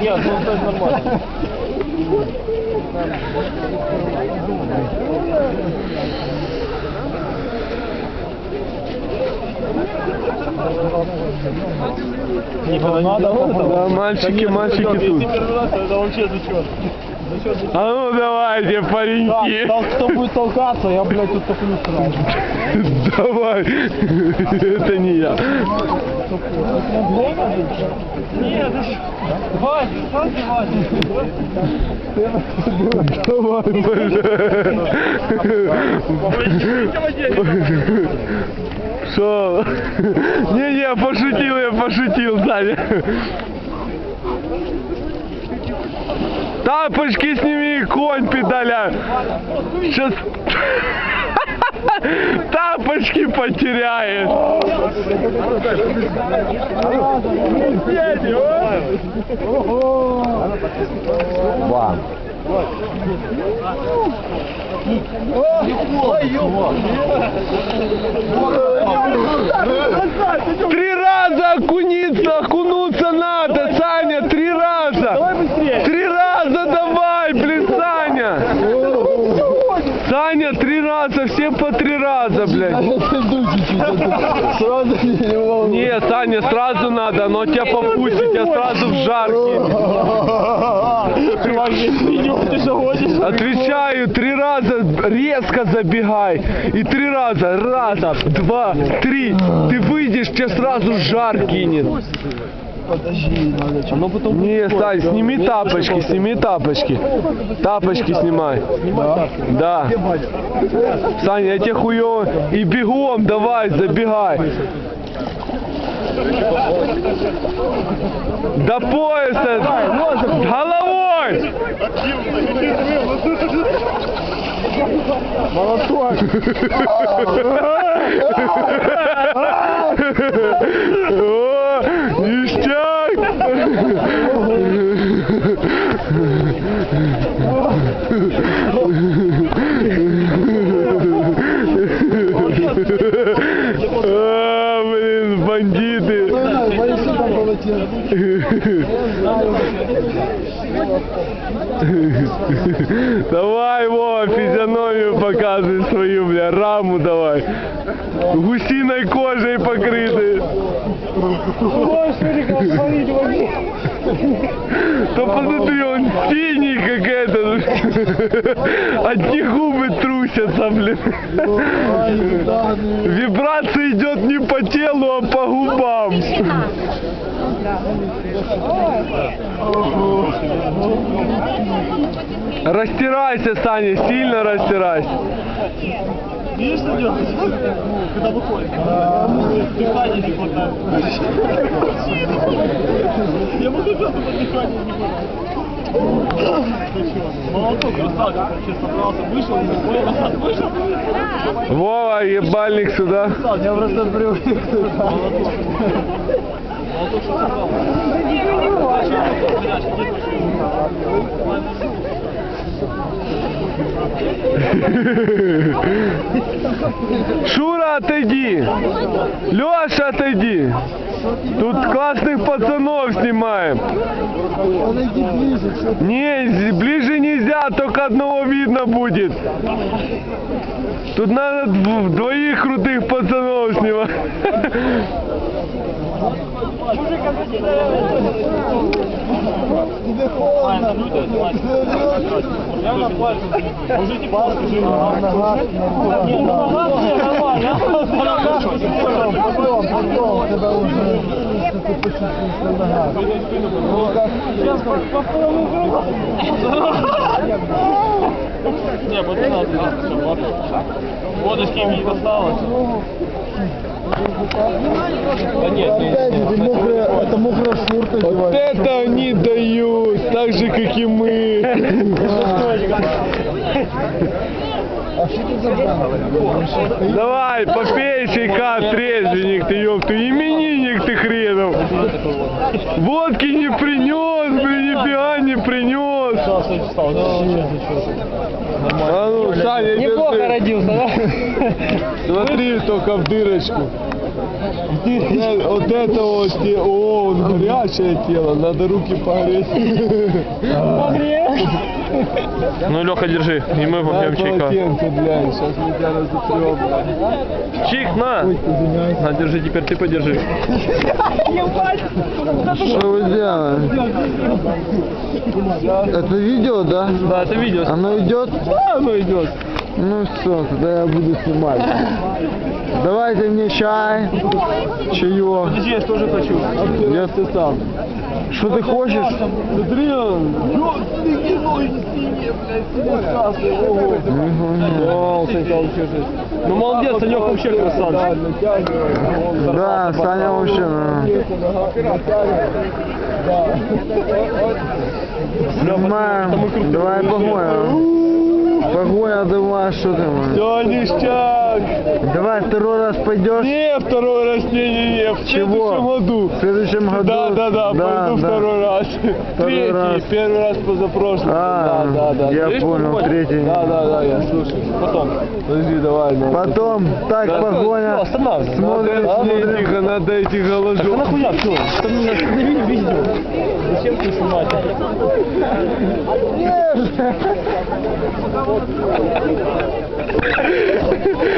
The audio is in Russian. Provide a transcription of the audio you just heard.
Нет, ну это нормально. Не надо, Да, мальчики, мальчики тут. Это вообще зачет. А ну давайте, пареньки. Кто будет толкаться, я, блядь, тут топлю сразу. Давай. Это не я. Нет, Вадик, Вадик, Вадик. Давай, Что? Не-не, пошутил, я пошутил, Саня. Тапочки сними, конь педаля. Сейчас... Тапочки потеряешь. Ван. Три раза окуниться, окунуться надо, Саня, три раза. Давай быстрее. Три раза давай, блин, Саня. Саня, три раза, все по три раза, блядь. Сразу не Не, Саня, сразу надо, но тебя попустить, я сразу в жар Чувак, ты же гонишь? Отвечаю, три раза резко забегай. И три раза. Раз, два, три. Ты выйдешь, тебя сразу жар кинет. Подожди, надо что. Оно потом Не, Сань, сними тапочки, сними тапочки. Тапочки снимай. Да. Саня, я тебе хуё. И бегом давай, забегай. До пояса. Головой. Молоток. О, А, блин, бандиты. Давай, Вова, физиономию показывай свою, бля, раму давай. Гусиной кожей покрыты. Да посмотри, он синий как это. Одни губы трусятся, блин. Вибрация идет не по телу, а по губам. Растирайся, Саня, сильно растирайся. Видишь, что делать? Когда выходит? Дыхание не хватает. Я буду просто под дыхание не хватает. Молоток красавчик вообще собрался, вышел, не понял, назад вышел. Вова, ебальник сюда. Я просто привык. Молоток. Молоток что собрал? Шура, отойди. Леша, отойди. Тут классных пацанов снимаем. Не, ближе нельзя, только одного видно будет. Тут надо дв- двоих крутых пацанов снимать. Я на пальцах. Мужики уже ты почувствуешь на ногах. Сейчас по полному Не, вот надо, все, ладно. Водочки не досталось. Это мокрая шкурка. Вот это они дают, так же, как и мы. Ты? Давай, попей чайка, трезвенник ты, ёпта, именинник ты хренов. Водки не принес, блин, нифига не принес. Сейчас встал, вообще зачет. А ну, Саня, Неплохо ты. родился, да? Смотри только в дырочку. Здесь э, вот это вот, те- о, он горячее тело, надо руки погреть. Ну, Леха, держи, и мы попьем чайка. полотенце, блядь, сейчас мы тебя разотрем, блядь. Чик, на! На, держи, теперь ты подержи. Что вы делаете? Это видео, да? Да, это видео. Оно идет? Да, оно идет. Ну все, тогда я буду снимать. Давайте мне чай, чаек. Подожди, я тоже хочу. Я ты сам. Что ты хочешь? Смотри. Ну, молодец, Санек вообще красавчик. Да, Саня вообще. Снимаем. Давай погоня. Погоня, давай, что man? Все, ништяк. Давай второй раз пойдешь. Не, второй раз, не-не-не, в Чего? следующем году. В следующем году. Да, да, да, пойду второй раз. Третий, раз. первый раз позапрошлый. А, да, да, да. я Видишь, понял, понял? третий. Да, да, да, я слушаю. Потом. Подожди, давай. ну. Потом, так, погоня. Останавливай. Смотрит, Надо идти, смотрит. надо идти голожу. Да нахуя, все, останови видео. Зачем ты снимать?